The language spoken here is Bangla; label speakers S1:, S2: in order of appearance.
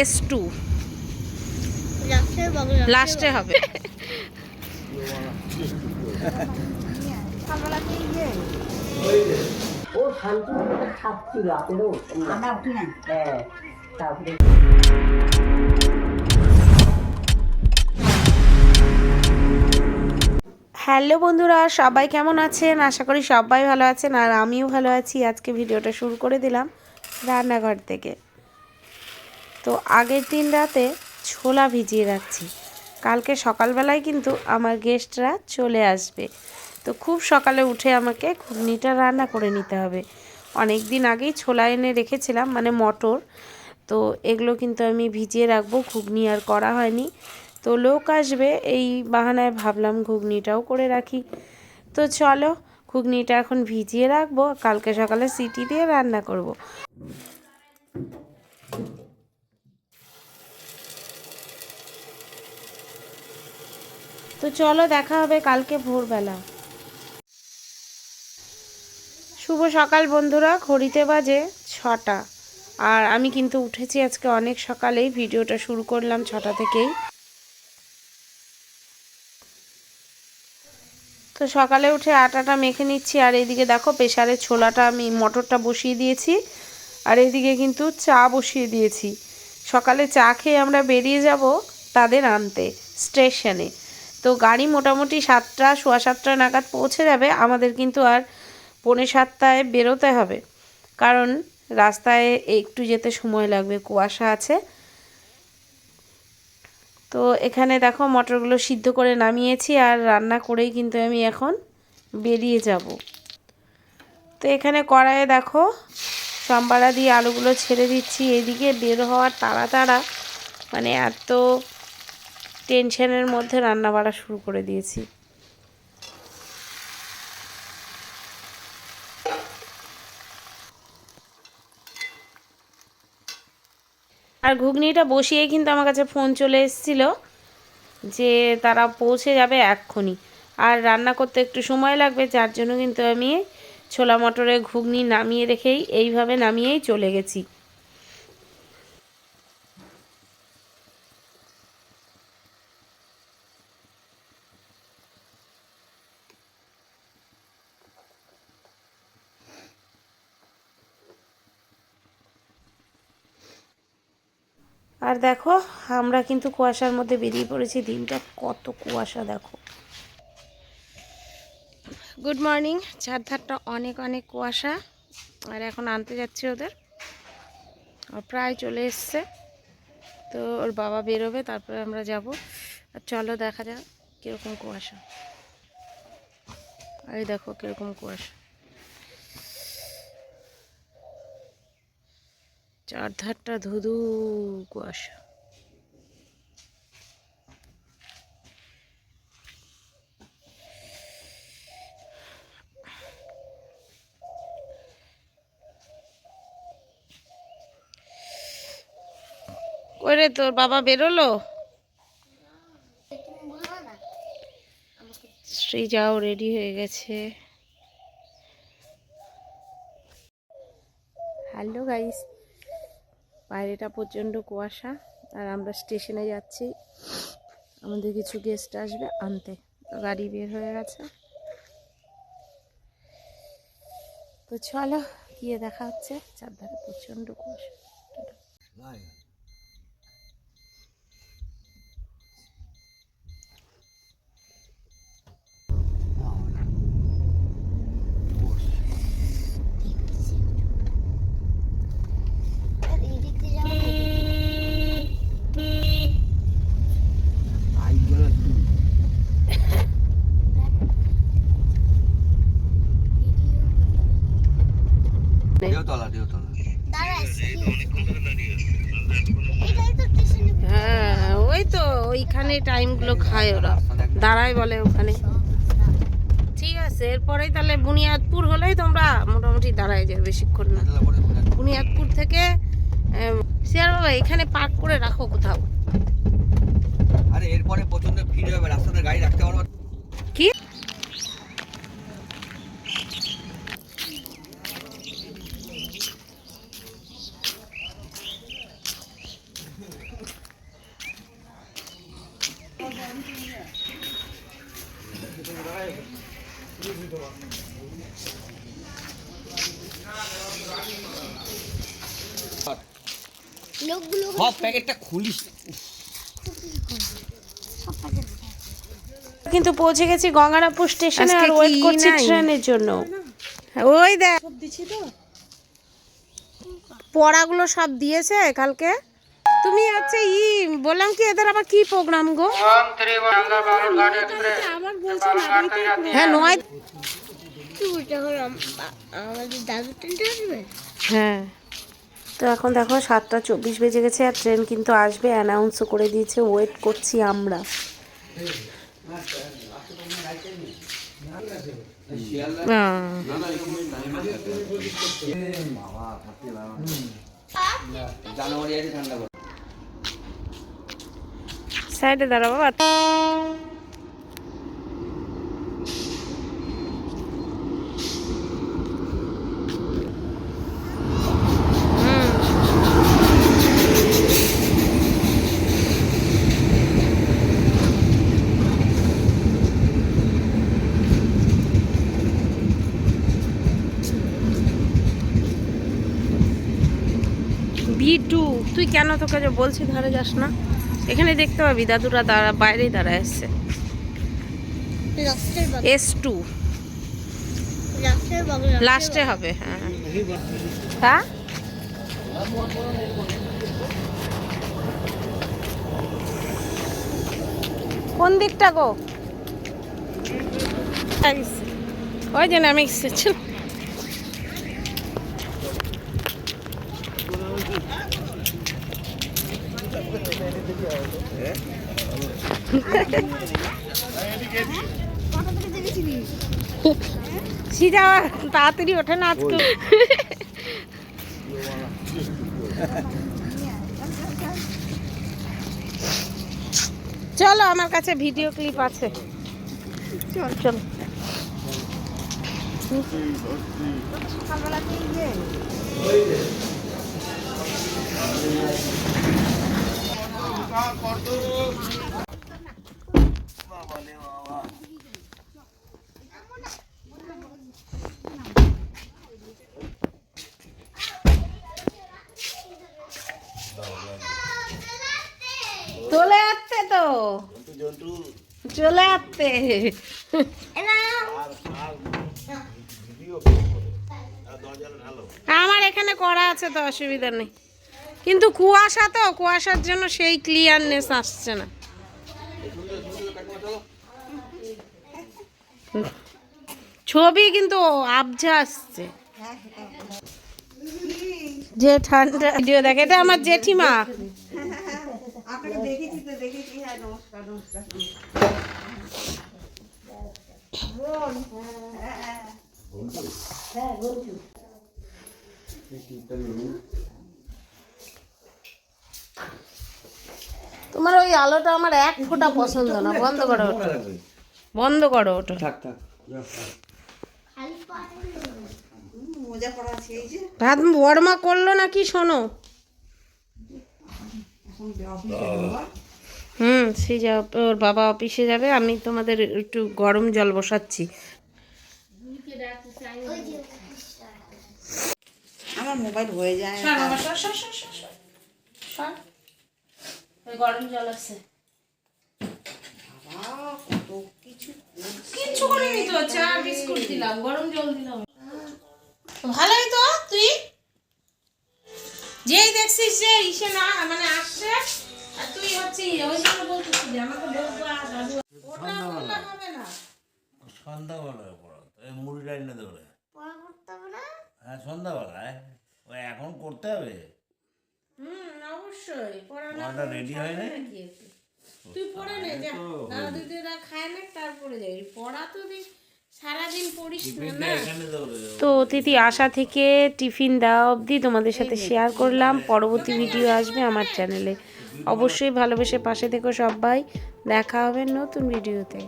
S1: এস টু লাস্টে হবে।
S2: ও শান্তি খাচ্ছিল আপেলও আমরা উঠি না হ্যাঁ তারপরে
S1: হ্যালো বন্ধুরা সবাই কেমন আছেন? আশা করি সবাই ভালো আছেন আর আমিও ভালো আছি। আজকে ভিডিওটা শুরু করে দিলাম রান্নাঘর থেকে। তো আগের দিন রাতে ছোলা ভিজিয়ে রাখছি। কালকে সকালবেলায় কিন্তু আমার গেস্টরা চলে আসবে। তো খুব সকালে উঠে আমাকে ঘুগনিটা রান্না করে নিতে হবে। অনেক দিন আগেই ছোলা এনে রেখেছিলাম মানে মটর। তো এগুলো কিন্তু আমি ভিজিয়ে রাখব, ঘুগনি আর করা হয়নি। তো লোক আসবে, এই বাহানায় ভাবলাম ঘুগনিটাও করে রাখি। তো চলো, ঘুগনিটা এখন ভিজিয়ে রাখব, কালকে সকালে সিটি দিয়ে রান্না করব। তো চলো দেখা হবে কালকে ভোরবেলা। শুভ সকাল বন্ধুরা, ঘড়িতে বাজে ছটা। আর আমি কিন্তু উঠেছি আজকে অনেক সকালেই, ভিডিওটা শুরু করলাম ছটা থেকেই। তো সকালে উঠে আটাটা মেখে নিচ্ছি, আর এইদিকে দেখো প্রেশারে ছোলাটা আমি, মটরটা বসিয়ে দিয়েছি, আর এইদিকে কিন্তু চা বসিয়ে দিয়েছি। সকালে চা খেয়ে আমরা বেরিয়ে যাব তাদের আনতে, স্টেশনে। গাড়ি মোটামুটি সাতটা, সোয়া সাতটা নাগাদ পৌঁছে যাবে। আমাদের কিন্তু আর পৌনে সাতটায় বেরোতে হবে। কারণ রাস্তায় একটু যেতে সময় লাগবে, কুয়াশা আছে। তো এখানে দেখো মটরগুলো সিদ্ধ করে নামিয়েছি আর রান্না করেই কিন্তু আমি এখন বেরিয়ে যাব। তো এখানে কড়াইয়ে দেখো সম্বারা দিয়ে আলুগুলো ছেড়ে দিচ্ছি। এদিকে বের হওয়ার তাড়া তাড়া মানে এত টেনশনের মধ্যে রান্না বাড়া শুরু করে দিয়েছি। আর ঘুগনিটা বসিয়ে কিন্তু আমার কাছে ফোন চলে এসেছিল যে তারা পৌঁছে যাবে এক্ষুনি। আর রান্না করতে একটু সময় লাগবে, যার জন্য কিন্তু আমি ছোলা মটরের ঘুগনি নামিয়ে রেখেই এইভাবে নামিয়েই চলে গেছি। দেখো, আমরা কিন্তু কুয়াশার মধ্যে বেরিয়ে পড়েছি। দিনটা কত কুয়াশা, দেখো। গুড মর্নিং চারধারটা অনেক অনেক কুয়াশা। আর এখন আনতে যাচ্ছি ওদের। প্রায় চলে এসছে। তো ওর বাবা বেরোবে, তারপরে আমরা যাব। আর চলো দেখা যাক কীরকম কুয়াশা। এই দেখো কীরকম কুয়াশা। চারধারটা ধুধু কুয়াশা। ওরে তোর বাবা বেরোলো? শ্রী যাও রেডি হয়ে গেছে। হ্যালো গাইস বাইরেটা প্রচণ্ড কুয়াশা, আর আমরা স্টেশনে যাচ্ছি। আমাদের কিছু গেস্ট আসবে আনতে। গাড়ি বের হয়ে গেছে। তো চলো, গিয়ে দেখা হচ্ছে। চারধারে প্রচণ্ড কুয়াশা
S3: দেওতলা দেওতলা
S1: হ্যাঁ ওই তো ওইখানে টাইমগুলো খায় ওরা। দাঁড়ায় বলে ওখানে। ঠিক আছে, এরপরেই তাহলে বুনিয়াদপুর হলেই তোমরা মোটামুটি দাঁড়ায় যাবে বেশিক্ষণ না। বুনিয়াদপুর থেকে শেয়ার বাবা, এখানে পার্ক করে রাখো কোথাও।
S3: আরে এরপরে প্রচণ্ড ভিড় হবে, রাস্তাতে গাড়ি রাখতে পারব সব প্যাকেটটা খুলিস।
S1: কিন্তু পৌঁছে গেছি গঙ্গারামপুর স্টেশনে আর ওয়েট করছি ট্রেনের জন্য।
S4: ওই দেখ।
S1: পড়াগুলো সব দিয়েছে কালকে? তুমি হচ্ছে ই বললাম কি এদের আবার কি প্রোগ্রাম গো? হ্যাঁ নয় হ্যাঁ। তো এখন দেখো সাতটা চব্বিশ বেজে গেছে আর ট্রেন কিন্তু আসবে অ্যানাউন্সও করে দিয়েছে ওয়েট করছি আমরা।
S3: জানুয়ারি আছে ঠান্ডা
S1: সাইডে দাঁড়া বাবা বি টু তুই কেন তোকে বলছি ধারে যাস না? এখানে দেখতে পাবি দাদুরা দাঁড়া বাইরে দাঁড়ায় আসছে এস টু লাস্টে হবে হ্যাঁ। হ্যাঁ? কোন দিকটা গো? ওই যে নামে এসেছিল তাড়াতাড়ি ওঠে না আজকে। চলো আমার কাছে ভিডিও ক্লিপ আছে। চল চলো। চলে আসতে তো। চলে আসতে আমার এখানে করা আছে তো, অসুবিধা নেই। কিন্তু কুয়াশা তো, কুয়াশার জন্য সেই ক্লিয়ারনেস আসছে না। ছবি কিন্তু আবজা আসছে। যে ঠান্ডা ভিডিও দেখে এটা আমার জেঠিমা। তোমার ওই আলোটা আমার এক ফোঁটা পছন্দ না। বন্ধ করো ওটা। বন্ধ করো ওটা।
S3: থাক থাক।
S1: ভাত বড়মা করল না কি শোনো হুম সে যা ওর বাবা অফিসে যাবে আমি তোমাদের একটু গরম জল বসাচ্ছি।
S4: আমার মোবাইল হয়ে যায়
S1: গরম জল আছে।
S4: কিছু
S1: কিচ্ছু করিনি তো চা বিস্কুট দিলাম গরম জল দিলাম। ভালোই তো তুই? যেই দেখছিস যে ইসে না মানে আসছে আর তুই হচ্ছে ওই জন্য বলতেছিস যে আমাকে বলব আর দাদু ওটা হবে না।
S5: সন্ধ্যাবেলায় পড়া। এই মুড়ি লাইনে ধরে হ্যাঁ সন্ধ্যাবেলায় ওই এখন করতে হবে?
S1: হুম অবশ্যই।
S5: পড়াটা রেডি হয় না
S1: তুই পড়ে নে যা। দাদা দিদিরা খায় না তারপরে যাই পড়া তো দি তো অতিথি আসা থেকে টিফিন দেওয়া অবধি তোমাদের সাথে শেয়ার করলাম। পরবর্তী ভিডিও আসবে আমার চ্যানেলে অবশ্যই ভালোবেসে পাশে থেকো সবাই। দেখা হবে নতুন ভিডিওতে